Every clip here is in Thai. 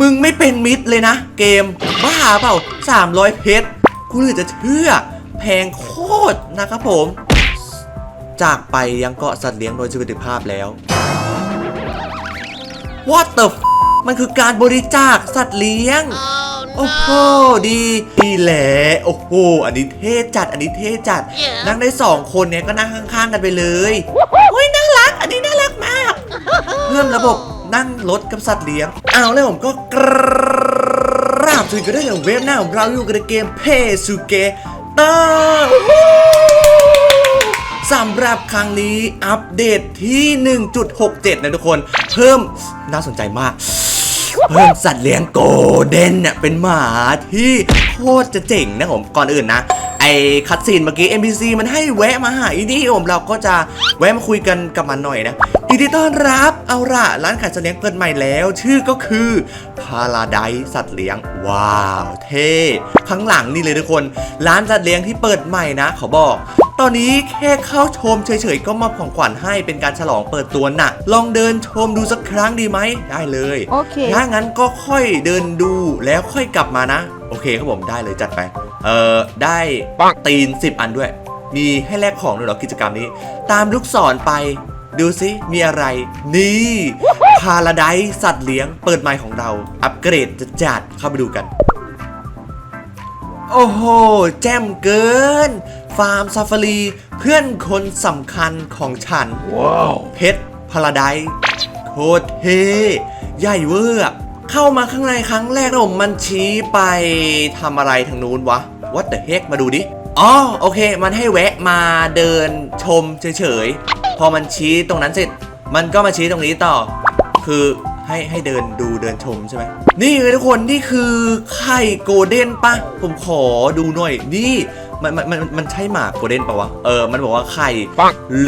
มึงไม่เป็นมิตรเลยนะ เกม บ้าเปล่า 300 เพชรกูเลยจะเชื่อ แพงโคตรนะครับผม จากไปยังเกาะสัตว์เลี้ยงโดยสวัสดิภาพแล้ว What the f มันคือการบริจาคสัตว์เลี้ยง โอ้โหดีดีแหละโอ้โหอันนี้เท่จัด อันนี้เท่จัด Yeah. นั่งได้สองคนเนี่ยก็นั่งข้างๆกันไปเลยโอ้ยน่ารัก อันนี้น่ารักมาก เพิ่มระบบ นั่งรถกับสัตว์เลี้ยงเอาแล้วผมก็กราบสวัสดีกันด้วยกับเว็บหน้าของเราอยู่กันในเกมเพซูเกเตอร์สำหรับครั้งนี้อัปเดตที่ 1.67 นะทุกคน เพิ่มน่าสนใจมาก เพิ่มสัตว์เลี้ยงโกลเด้นเนี่ยเป็นหมาที่โคตรจะเจ๋งนะผมก่อนอื่นนะ อคัดซีนเมื่อกี้ NPC มันให้แวะมาหาอีนี่ผมเราก็จะแวะมาคุยกันกับมันหน่อยนะยินดีต้อนรับเอาละร้านขายสัตว์เลี้ยงเปิดใหม่แล้ว ชื่อก็คือพาราไดสัตว์เลี้ยง ว้าว เท่ข้างหลังนี่เลยทุกคน ร้านสัตว์เลี้ยงที่เปิดใหม่นะขอบอกตอนนี้แค่เข้าชมเฉยๆ ก็มอบของขวัญให้เป็นการฉลองเปิดตัวน่ะ ลองเดินชมดูสักครั้งดีไหม ได้เลยโอเคถ้างั้นก็ค่อยเดินดูแล้วค่อยกลับมานะ โอเคครับผมได้เลยจัดไป เอ่อได้ตีน 10 อันด้วย มีให้แลกของด้วยเหรอกิจกรรมนี้ ตามลูกศรไป ดูซิมีอะไร นี่พาราไดสัตว์เลี้ยงเปิดใหม่ของเรา อัปเกรดจะจัดเข้าไปดูกัน โอ้โห แจ่มเกิน ฟาร์มซาฟารี เพื่อนคนสำคัญของฉัน ว้าว เพชรพาราไดโคตรเท่ใหญ่เวอร์อะเข้ามาข้างในครั้งแรกแล้วผมมันชี้ไปทำอะไรทางนู้นวะ What the heck มาดูดิ อ๋อ โอเค มันให้แวะมาเดินชมเฉยๆ พอมันชี้ตรงนั้นเสร็จ มันก็มาชี้ตรงนี้ต่อ คือให้ให้เดินดูเดินชมใช่ไหม นี่เลยทุกคน นี่คือไข่โกลเด้นปะ ผมขอดูหน่อย นี่ มันมันมันมันใช่หมาโกลเด้นปะวะ เออ มันบอกว่าไข่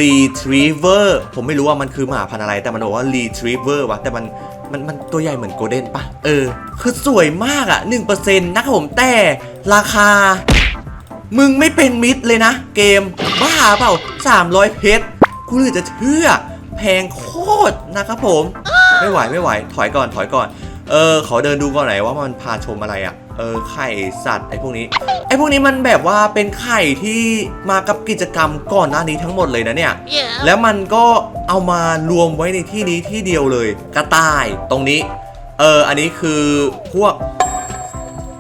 retriever ผมไม่รู้ว่ามันคือหมาพันธุ์อะไร แต่มันบอกว่า retriever วะ แต่มัน มันมันตัวใหญ่เหมือนโกลเด้นปะเออ คือสวยมากอะ1%นะครับผมแต่ราคา มึงไม่เป็นมิดเลยนะ เกม บ้าเปล่า 300 เพชรกูเลยจะเชื่อ แพงโคตรนะครับผม ไม่ไหวไม่ไหว ถอยก่อนถอยก่อน เออ ขอเดินดูก่อนหน่อยว่ามันพาชมอะไรอะ่ะ เออไข่สัตว์ไอ้พวกนี้ไอ้พวกนี้มันแบบว่าเป็นไข่ที่มากับกิจกรรมก่อนหน้านี้ทั้งหมดเลยนะเนี่ย Yeah. แล้วมันก็เอามารวมไว้ในที่นี้ที่เดียวเลย กระต่ายตรงนี้ เอออันนี้คือพวก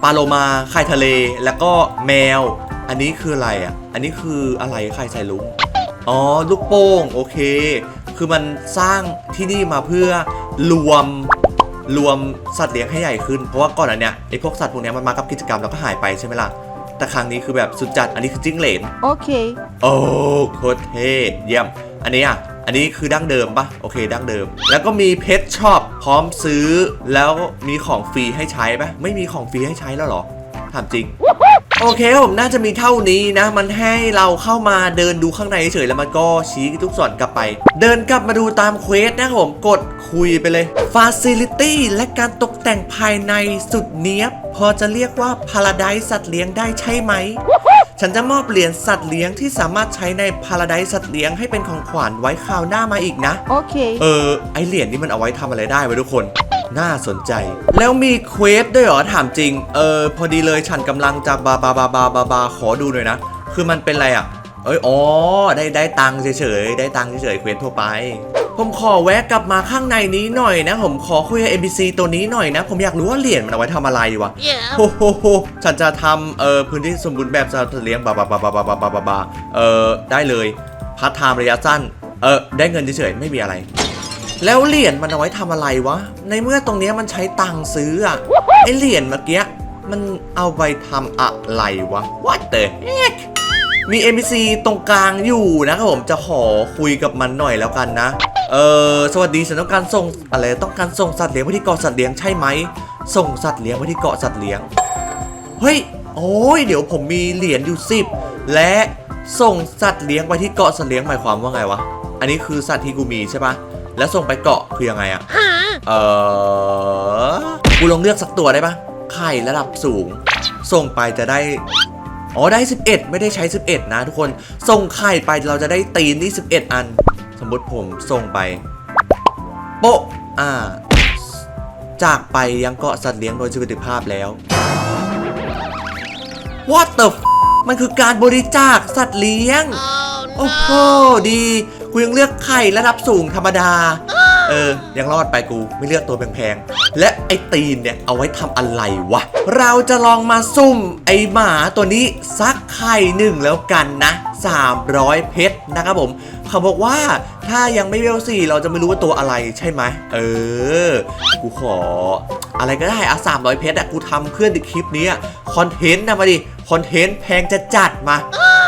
ปลาโลมาไข่ทะเลแล้วก็แมว อันนี้คืออะไรอะ อันนี้คืออะไรไข่ใส่ลุงอ๋อลูกโป่งโอเค คือมันสร้างที่นี่มาเพื่อรวม รวมสัตว์เลี้ยงให้ใหญ่ขึ้น เพราะว่าก่อนอันเนี้ยไอพวกสัตว์พวกเนี้ยมันมากับกิจกรรมแล้วก็หายไปใช่ไหมล่ะ แต่ครั้งนี้คือแบบสุดจัด อันนี้คือจิ้งเหลน Okay. โอ้โคตรเท่เยี่ยม อันนี้อะ อันนี้คือดั้งเดิมปะโอเคดั้งเดิม แล้วก็มีเพชช็อปพร้อมซื้อ แล้วมีของฟรีให้ใช้ปะไม่มีของฟรีให้ใช้แล้วเหรอ ถามจริง โอเคครับผมน่าจะมีเท่านี้นะ มันให้เราเข้ามาเดินดูข้างในเฉยๆแล้วมันก็ชี้ทุกส่วนกลับไป เดินกลับมาดูตามเควสนะครับผมกดคุยไปเลย Facility และการตกแต่งภายในสุดเนี้ยบ พอจะเรียกว่า Paradise สัตว์เลี้ยงได้ใช่ไหมฉันจะมอบเหรียญสัตว์เลี้ยงที่สามารถใช้ใน Paradise สัตว์เลี้ยงให้เป็นของขวัญไว้คราวหน้ามาอีกนะ Okay. เออ ไอเหรียญนี่มันเอาไว้ทำอะไรได้วะทุกคน น่าสนใจ แล้วมีเควสด้วยเหรอถามจริง เออพอดีเลยฉันกำลังจะบาบาบาบาบาบาขอดูหน่อยนะ คือมันเป็นอะไรอะ เอ้ย อ๋อ ได้ได้ตังค์เฉยๆ ได้ตังค์เฉยๆ เควสทั่วไป ผมขอแวะกลับมาข้างในนี้หน่อยนะ ผมขอคุยกับ NPC ตัวนี้หน่อยนะ ผมอยากรู้ว่าเหรียญมันเอาไว้ทำอะไรวะ Yeah. โอ้โหโหฉันจะทำเอ่อพื้นที่สมบูรณ์แบบสำหรับสัตว์เลี้ยงบาบาบาบาบาบาบาบาบาเอ่อได้เลยพาร์ทไทม์ระยะสั้น เออได้เงินเฉยๆ ไม่มีอะไร แล้วเหรียญมันเอาไว้ทำอะไรวะ ในเมื่อตรงนี้มันใช้ตังค์ซื้ออะไอเหรียญเมื่อกี้มันเอาไปทำอะไรวะ What the heck มี NPC ตรงกลางอยู่นะครับผมจะขอคุยกับมันหน่อยแล้วกันนะ เออสวัสดีฉันต้องการส่งอะไรต้องการส่งสัตว์เลี้ยงไปที่เกาะสัตว์เลี้ยงใช่ไหม ส่งสัตว์เลี้ยงไปที่เกาะสัตว์เลี้ยง เฮ้ย โอ้ยเดี๋ยวผมมีเหรียญอยู่สิบและส่งสัตว์เลี้ยงไปที่เกาะสัตว์เลี้ยงหมายความว่าไงวะ อันนี้คือสัตว์ที่กูมีใช่ปะ แล้วส่งไปเกาะคือยังไงอะ Huh? เออกูลองเลือกสักตัวได้ปะไข่ระดับสูง ส่งไปจะได้ อ๋อได้ 11 ไม่ได้ใช้ 11 นะทุกคน ส่งไข่ไปเราจะได้ตีนที่ 11 อัน สมมติผมส่งไป โปะอ่า จากไปยังเกาะสัตว์เลี้ยงโดยสวัสดิภาพแล้ว What the f- มันคือการบริจาคสัตว์เลี้ยง โอ้โหดี กูยังเลือกไข่ระดับสูงธรรมดา เออ ยังรอดไปกูไม่เลือกตัวแพงๆ และไอตีนเนี่ยเอาไว้ทำอะไรวะ เราจะลองมาซุ่มไอหมาตัวนี้ซักไข่หนึ่งแล้วกันนะ 300 เพชรนะครับผมเขาบอกว่าถ้ายังไม่เวลสี่เราจะไม่รู้ว่าตัวอะไรใช่ไหม เออ กูขอ อะไรก็ได้อะ300เพชรอะกูทำเพื่อนในคลิปนี้คอนเทนต์นะมาดิ คอนเทนต์แพงจะจัดมา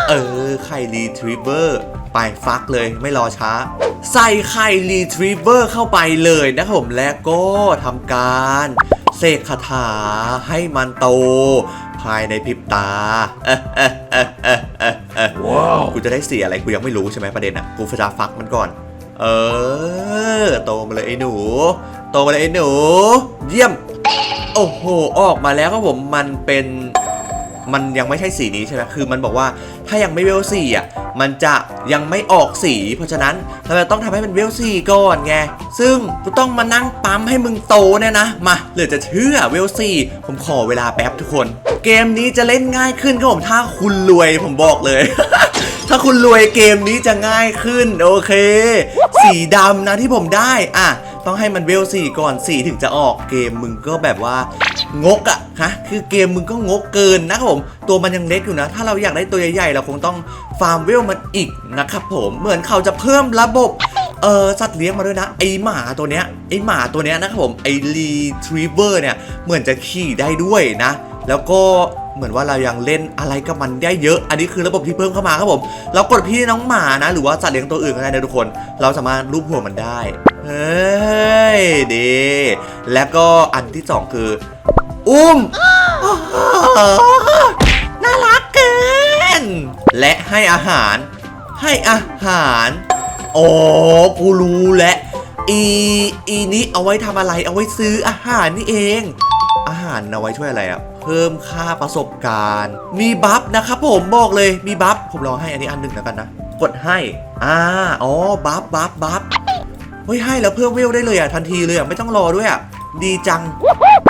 เออ ไข่รีทรีเวอร์ ไปฟักเลยไม่รอช้า ใส่ไข่รีทรีเวอร์เข้าไปเลยนะครับผมและก็ทำการเสกคาถาให้มันโต ภายในพริบตาเอะเอะเอะเอะเอะเอะกูจะได้เสียอะไรกูยังไม่รู้ใช่ไหมประเด็นอะกูจะฟักมันก่อน เออ โตมาเลยไอ้หนู โตมาเลยไอ้หนู เยี่ยม โอ้โห ออกมาแล้วครับผมมันเป็นมันยังไม่ใช่สีนี้ใช่ไหมคือมันบอกว่าถ้ายังไม่เวลสี่อะมันจะยังไม่ออกสี เพราะฉะนั้นเราจะต้องทำให้มันเวลสี่ก่อนไง ซึ่งกูต้องมานั่งปั๊มให้มึงโตเนี่ยนะ มาเหลือจะเชื่อเวลสี่ผมขอเวลาแป๊บทุกคน เกมนี้จะเล่นง่ายขึ้นครับผมถ้าคุณรวยผมบอกเลย ถ้าคุณรวยเกมนี้จะง่ายขึ้น โอเค สีดำนะที่ผมได้อะต้องให้มันเวลสี่ก่อนสีถึงจะออกเกมมึงก็แบบว่า งกอะฮะคือเกมมึงก็งกเกินนะครับผมตัวมันยังเล็กอยู่นะ ถ้าเราอยากได้ตัวใหญ่ๆเราคงต้องฟาร์มเวลมันอีกนะครับผมเหมือนเขาจะเพิ่มระบบเออสัตว์เลี้ยงมาด้วยนะไอหมาตัวเนี้ยไอหมาตัวเนี้ยนะครับผมไอรีทรีเวอร์เนี่ยเหมือนจะขี่ได้ด้วยนะ แล้วก็เหมือนว่าเรายังเล่นอะไรกับมันได้เยอะ อันนี้คือระบบที่เพิ่มเข้ามาครับผมเรากดพี่น้องหมานะ หรือว่าสัตว์เลี้ยงตัวอื่นก็ได้นะทุกคน เราสามารถรูปหัวมันได้เฮ้ยดีแล้วก็อันที่สองคือ อุ้มน่ารักเกิน และให้อาหาร ให้อาหารอ๋อกูรู้แล้วอีอีนี้เอาไว้ทำอะไร เอาไว้ซื้ออาหารนี่เอง อาหารเอาไว้ช่วยอะไรอะเพิ่มค่าประสบการณ์ มีบัฟนะครับผมบอกเลยมีบัฟผมรอให้อันนี้อันหนึ่งแล้วกันนะ กดให้อ่าอ๋อบัฟบัฟบัฟเฮ้ยให้แล้วเพิ่มเวลได้เลยอะทันทีเลยอะไม่ต้องรอด้วยอะดีจัง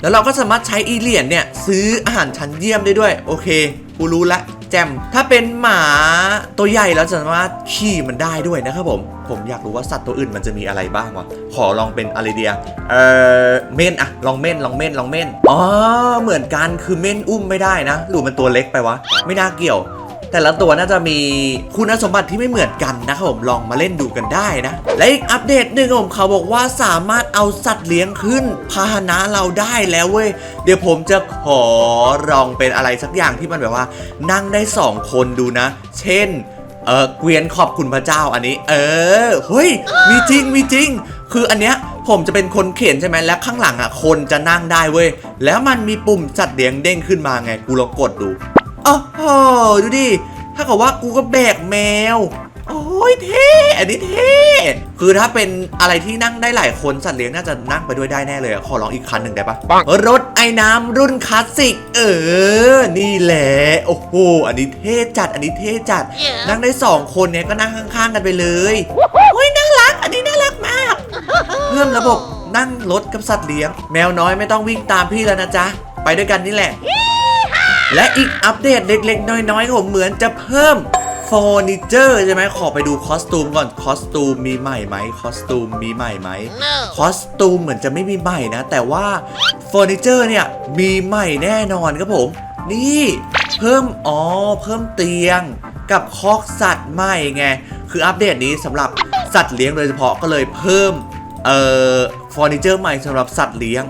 แล้วเราก็สามารถใช้อีเหรียญเนี่ยซื้ออาหารชั้นเยี่ยมได้ด้วย โอเคกูรู้ละแจมถ้าเป็นหมาตัวใหญ่เราสามารถขี่มันได้ด้วยนะครับผม ผมอยากรู้ว่าสัตว์ตัวอื่นมันจะมีอะไรบ้างวะขอลองเป็นอะไรเดียเออเม่นอะลองเม่นลองเม่นลองเม่นอ๋อเหมือนกันคือเม่นอุ้มไม่ได้นะหรือมันตัวเล็กไปวะ ไม่น่าเกี่ยว แต่ละตัวน่าจะมีคุณสมบัติที่ไม่เหมือนกันนะครับผมลองมาเล่นดูกันได้นะ และอีกอัปเดตหนึ่งผมเขาบอกว่าสามารถเอาสัตว์เลี้ยงขึ้นพาหนะเราได้แล้วเว้ยเดี๋ยวผมจะขอลองเป็นอะไรสักอย่างที่มันแบบว่า นั่งได้ 2 คนดูนะ เช่นเออเกวียนขอบคุณพระเจ้าอันนี้ เออเฮ้ยมีจริงมีจริง คืออันเนี้ยผมจะเป็นคนเข็นใช่ไหมและข้างหลังอะคนจะนั่งได้เว้ยแล้วมันมีปุ่มสัตว์เลี้ยงเด้งขึ้นมาไงกูลองกดดู อ้โหดูดิ ถ้ากับว่ากูก็แบกแมว โอ้ยเท่อันนี้เท่คือถ้าเป็นอะไรที่นั่งได้หลายคนสัตว์เลี้ยงน่าจะนั่งไปด้วยได้แน่เลยอะขอลองอีกคันหนึ่งได้ปะรถไอ้น้ำรุ่นคลาสสิก เออ นี่แหละ โอ้โห อันนี้เท่จัด อันนี้เท่จัด นั่งได้สองคนเนี่ยก็นั่งข้างๆกันไปเลยโอ้ยน่ารัก อันนี้น่ารักมาก เพิ่มระบบนั่งรถกับสัตว์เลี้ยง แมวน้อยไม่ต้องวิ่งตามพี่แล้วนะจ๊ะ ไปด้วยกันนี่แหละ และอีกอัปเดตเล็กๆ น้อยๆผมเหมือนจะเพิ่มเฟอร์นิเจอร์ใช่ไหมขอไปดูคอสตูมก่อนคอสตูมมีใหม่ไหมคอสตูมมีใหม่ไหมคอสตูมเหมือนจะไม่มีใหม่นะ แต่ว่าเฟอร์นิเจอร์เนี่ยมีใหม่แน่นอนครับผม นี่เพิ่มอ๋อเพิ่มเตียงกับคอกสัตว์ใหม่ไง คืออัปเดตนี้สำหรับสัตว์เลี้ยงโดยเฉพาะก็เลยเพิ่มเอ่อเฟอร์นิเจอร์ใหม่สำหรับสัตว์เลี้ยง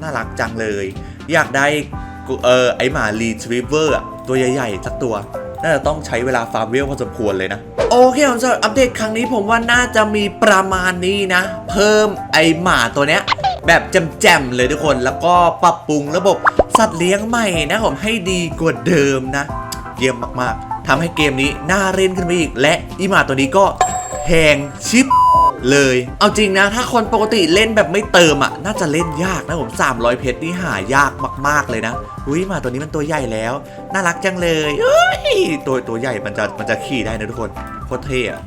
น่ารักจังเลย อยากได้กู เออไอหมารีทรีเวอร์ตัวใหญ่ๆสักตัว น่าจะต้องใช้เวลาฟาร์มเวลพอสมควรเลยนะ โอเคผมสำหรับอัปเดตครั้งนี้ผมว่าน่าจะมีประมาณนี้นะ เพิ่มไอหมาตัวเนี้ยแบบแจ่มๆเลยทุกคนแล้วก็ปรับปรุงระบบสัตว์เลี้ยงใหม่นะผมให้ดีกว่าเดิมนะ เยี่ยมมากๆทำให้เกมนี้น่าเล่นขึ้นไปอีก และอีหมาตัวนี้ก็แพงชิป เลย เอาจริงนะ ถ้าคนปกติเล่นแบบไม่เติมอะ น่าจะเล่นยากนะผม 300 เพชรนี่หายากมาก ๆ เลยนะอุ้ยมาตัวนี้มันตัวใหญ่แล้ว น่ารักจังเลยเอ้ยตัวตัวใหญ่มันจะมันจะขี่ได้นะทุกคนโคตรเท่อะ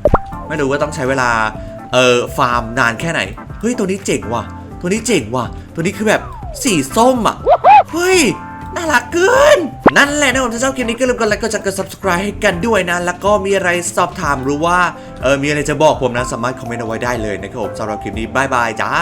ไม่รู้ว่าต้องใช้เวลาเอ่อฟาร์มนานแค่ไหนเฮ้ยตัวนี้เจ๋งว่ะ ตัวนี้เจ๋งว่ะ ตัวนี้คือแบบสีส้มอะเฮ้ย น่ารักเกิน นั่นแหละนะผมถ้าชอบคลิปนี้ก็ลืมกดไลค์กดแชร์กด subscribe ให้กันด้วยนะ แล้วก็มีอะไรสอบถามหรือว่าเออมีอะไรจะบอกผมนะสามารถคอมเมนต์เอาไว้ได้เลยนะครับผมสำหรับคลิปนี้บายบายจ้า